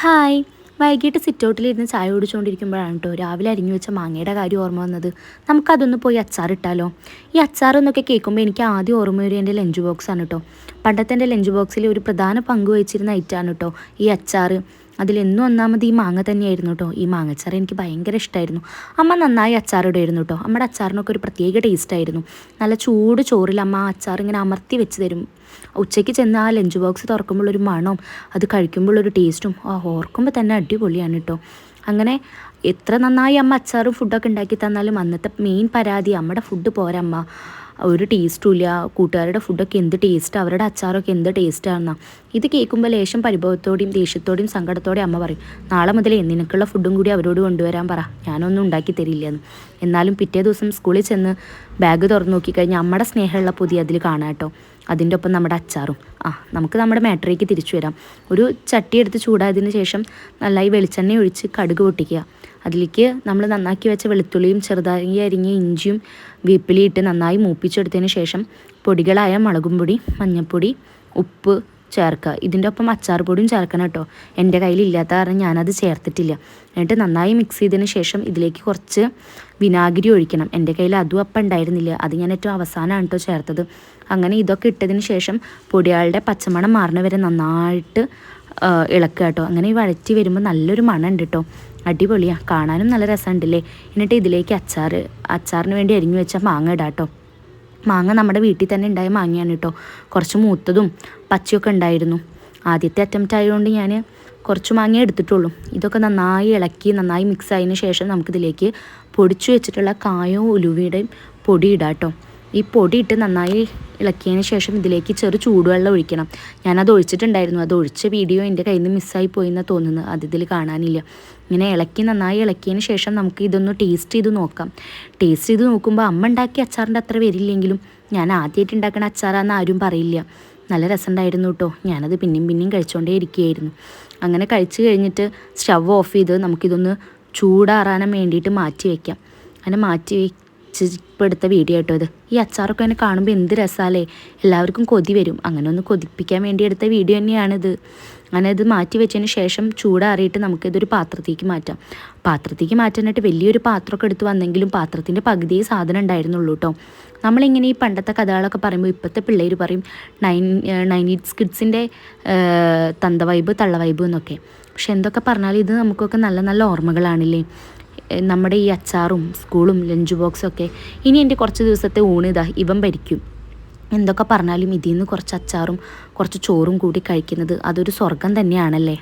Hi. വൈകിട്ട് സിറ്റൗട്ടിലിരുന്ന് ചായ കുടിച്ചുകൊണ്ടിരിക്കുമ്പോഴാണ് കേട്ടോ രാവിലെ അരിഞ്ഞു വെച്ച മാങ്ങയുടെ കാര്യം ഓർമ്മ വന്നത്. നമുക്കതൊന്ന് പോയി അച്ചാറിട്ടാലോ ഈ അച്ചാർ എന്നൊക്കെ കേൾക്കുമ്പോൾ എനിക്ക് ആദ്യം ഓർമ്മ വരും എന്റെ ലഞ്ച് ബോക്സാണ് കേട്ടോ പണ്ടത്തെ എന്റെ ലഞ്ച് ബോക്സിൽ ഒരു പ്രധാന പങ്ക് വഹിച്ചിരുന്ന ഐറ്റാണ് കേട്ടോ ഈ അച്ചാർ. അതിലെന്നും ഒന്നാമത് ഈ മാങ്ങ തന്നെയായിരുന്നു കേട്ടോ ഈ മാങ്ങച്ചാർ എനിക്ക് ഭയങ്കര ഇഷ്ടമായിരുന്നു അമ്മ നന്നായി അച്ചാറിടുമായിരുന്നു കേട്ടോ അമ്മയുടെ അച്ചാറിനൊക്കെ ഒരു പ്രത്യേക ടേസ്റ്റായിരുന്നു നല്ല ചൂട് ചോറിൽ അമ്മ ആ അച്ചാർ ഇങ്ങനെ അമർത്തി വെച്ച് തരും. ഉച്ചയ്ക്ക് ചെന്ന് ആ ലഞ്ച് ബോക്സ് തുറക്കുമ്പോൾ ഒരു മണവും അത് കഴിക്കുമ്പോഴൊരു ടേസ്റ്റും ആ ഓർക്കുമ്പോൾ തന്നെ അടിപൊളിയാണ് കേട്ടോ അങ്ങനെ എത്ര നന്നായി അമ്മ അച്ചാറും ഫുഡൊക്കെ ഉണ്ടാക്കി തന്നാലും അന്നത്തെ മെയിൻ പരാതി അമ്മയുടെ ഫുഡ് പോരമ്മ ഒരു ടേസ്റ്റും ഇല്ല. കൂട്ടുകാരുടെ ഫുഡൊക്കെ എന്ത് ടേസ്റ്റ് അവരുടെ അച്ചാറൊക്കെ എന്ത് ടേസ്റ്റാണെന്നാണ് ഇത് കേൾക്കുമ്പോൾ ലേശം പരിഭവത്തോടെയും ദേഷ്യത്തോടെയും സങ്കടത്തോടെയും അമ്മ പറയും നാളെ മുതൽ നിനക്കുള്ള ഫുഡും കൂടി അവരോട് കൊണ്ടുവരാൻ പറ. ഞാനൊന്നും ഉണ്ടാക്കി തരില്ലെന്ന്. എന്നാലും പിറ്റേ ദിവസം സ്കൂളിൽ ചെന്ന് ബാഗ് തുറന്നു നോക്കിക്കഴിഞ്ഞാൽ അമ്മയുടെ സ്നേഹമുള്ള പുതിയ അതിൽ കാണാം കേട്ടോ. അതിന്റെ ഒപ്പം നമ്മുടെ അച്ചാറും. ആ നമുക്ക് നമ്മുടെ മാറ്ററിക്ക് തിരിച്ചു വരാം. ഒരു ചട്ടി എടുത്ത് ചൂടായതിന് ശേഷം നന്നായി വെളിച്ചെണ്ണ ഒഴിച്ച് കടുക് പൊട്ടിക്കുക. അതിലേക്ക് നമ്മൾ നന്നാക്കി വെച്ച വെളുത്തുള്ളിയും ചെറുതായി അരിഞ്ഞ ഇഞ്ചിയും വീപ്പിലിയിട്ട് ഇട്ട് നന്നായി മൂപ്പിച്ചെടുത്തതിന് ശേഷം പൊടികളായ മുളകും പൊടി മഞ്ഞൾപ്പൊടി ഉപ്പ് ചേർക്കുക. ഇതിന്റെ ഒപ്പം അച്ചാർ പൊടിയും ചേർക്കണം കേട്ടോ. എന്റെ കയ്യിലില്ലാത്ത കാരണം ഞാനത് ചേർത്തിട്ടില്ല. എന്നിട്ട് നന്നായി മിക്സ് ചെയ്തതിന് ശേഷം ഇതിലേക്ക് കുറച്ച് വിനാഗിരി ഒഴിക്കണം. എന്റെ കയ്യിൽ അതും അപ്പം ഉണ്ടായിരുന്നില്ല. അത് ഞാൻ ഏറ്റവും അവസാനമാണ് കേട്ടോ ചേർത്തത്. അങ്ങനെ ഇതൊക്കെ ഇട്ടതിന് ശേഷം പൊടിയാളുടെ പച്ചമണം മാറണ വരെ നന്നായിട്ട് ഇളക്കുക കേട്ടോ. അങ്ങനെ ഈ വഴറ്റി വരുമ്പോൾ നല്ലൊരു മണം ഉണ്ട് കേട്ടോ. അടിപൊളിയാണ് കാണാനും നല്ല രസമുണ്ടല്ലേ? എന്നിട്ട് ഇതിലേക്ക് അച്ചാർ അച്ചാറിന് വേണ്ടി അരിഞ്ഞു വെച്ച മാങ്ങ ഇടാം കേട്ടോ. മാങ്ങ നമ്മുടെ വീട്ടിൽ തന്നെ ഉണ്ടായ മാങ്ങയാണ് കേട്ടോ. കുറച്ച് മൂത്തതും പച്ചയൊക്കെ ഉണ്ടായിരുന്നു. ആദ്യത്തെ അറ്റംപ്റ്റ് ആയതുകൊണ്ട് ഞാൻ കുറച്ച് മാങ്ങ എടുത്തിട്ടുള്ളൂ. ഇതൊക്കെ നന്നായി ഇളക്കി നന്നായി മിക്സ് ആയതിനു ശേഷം നമുക്കിതിലേക്ക് പൊടിച്ചു വെച്ചിട്ടുള്ള കായവും ഉലുവയുടെയും പൊടി ഇടാം കേട്ടോ. ഈ പൊടി ഇട്ട് നന്നായി ഇളക്കിയതിന് ശേഷം ഇതിലേക്ക് ചെറു ചൂടുവെള്ളം ഒഴിക്കണം. ഞാനത് ഒഴിച്ചിട്ടുണ്ടായിരുന്നു. അത് ഒഴിച്ച വീഡിയോ എന്റെ കയ്യിൽ നിന്ന് മിസ്സായി പോയി എന്നാണ് തോന്നുന്നത്. അത് ഇതിൽ കാണാനില്ല. ഇങ്ങനെ ഇളക്കി നന്നായി ഇളക്കിയതിന് ശേഷം നമുക്ക് ഇതൊന്ന് ടേസ്റ്റ് ചെയ്ത് നോക്കാം. ടേസ്റ്റ് ചെയ്ത് നോക്കുമ്പോൾ അമ്മ ഉണ്ടാക്കിയ അച്ചാറിന്റെ അത്ര വരില്ലെങ്കിലും ഞാൻ ആദ്യമായിട്ട് ഉണ്ടാക്കണ അച്ചാറാന്ന് ആരും പറയില്ല. നല്ല രസമുണ്ടായിരുന്നു കേട്ടോ ഞാനത് പിന്നെയും പിന്നെയും കഴിച്ചുകൊണ്ടേ ഇരിക്കുകയായിരുന്നു. അങ്ങനെ കഴിച്ചു കഴിഞ്ഞിട്ട് സ്റ്റവ് ഓഫ് ചെയ്ത് നമുക്കിതൊന്ന് ചൂടാറാനും വേണ്ടിയിട്ട് മാറ്റി വയ്ക്കാം അങ്ങനെ മാറ്റി എടുത്ത വീഡിയോ കേട്ടോ ഇത്. ഈ അച്ചാറൊക്കെ എന്നെ കാണുമ്പോൾ എന്ത് രസാലേ. എല്ലാവർക്കും കൊതി വരും. അങ്ങനെ ഒന്ന് കൊതിപ്പിക്കാൻ വേണ്ടി എടുത്ത വീഡിയോ തന്നെയാണിത് അങ്ങനെ ഇത് മാറ്റി വെച്ചതിന് ശേഷം ചൂടാറിയിട്ട് നമുക്കിതൊരു പാത്രത്തേക്ക് മാറ്റാം. പാത്രത്തേക്ക് മാറ്റാനായിട്ട് വലിയൊരു പാത്രമൊക്കെ എടുത്ത് വന്നെങ്കിലും പാത്രത്തിന്റെ പകുതിയേ സാധനം ഉണ്ടായിരുന്നുള്ളൂ കേട്ടോ. നമ്മളിങ്ങനെ ഈ പണ്ടത്തെ കഥകളൊക്കെ പറയുമ്പോൾ ഇപ്പോഴത്തെ പിള്ളേർ പറയും നയൻ നയന്റീസ് കിഡ്സിന്റെ തന്ത വൈബ് തള്ള വൈബ് എന്നൊക്കെ. പക്ഷെ എന്തൊക്കെ പറഞ്ഞാലും ഇത് നമുക്കൊക്കെ നല്ല നല്ല ഓർമ്മകളാണില്ലേ. നമ്മുടെ ഈ അച്ചാറും സ്കൂളും ലഞ്ച് ബോക്സും ഒക്കെ ഇനി എന്റെ കുറച്ച് ദിവസത്തെ ഊണ് ഊണിതാ ഇവൻ ഭരിക്കും. എന്തൊക്കെ പറഞ്ഞാലും ഇതിൽ നിന്ന് കുറച്ച് അച്ചാറും കുറച്ച് ചോറും കൂടി കഴിക്കുന്നത് അതൊരു സ്വർഗം തന്നെയാണല്ലേ?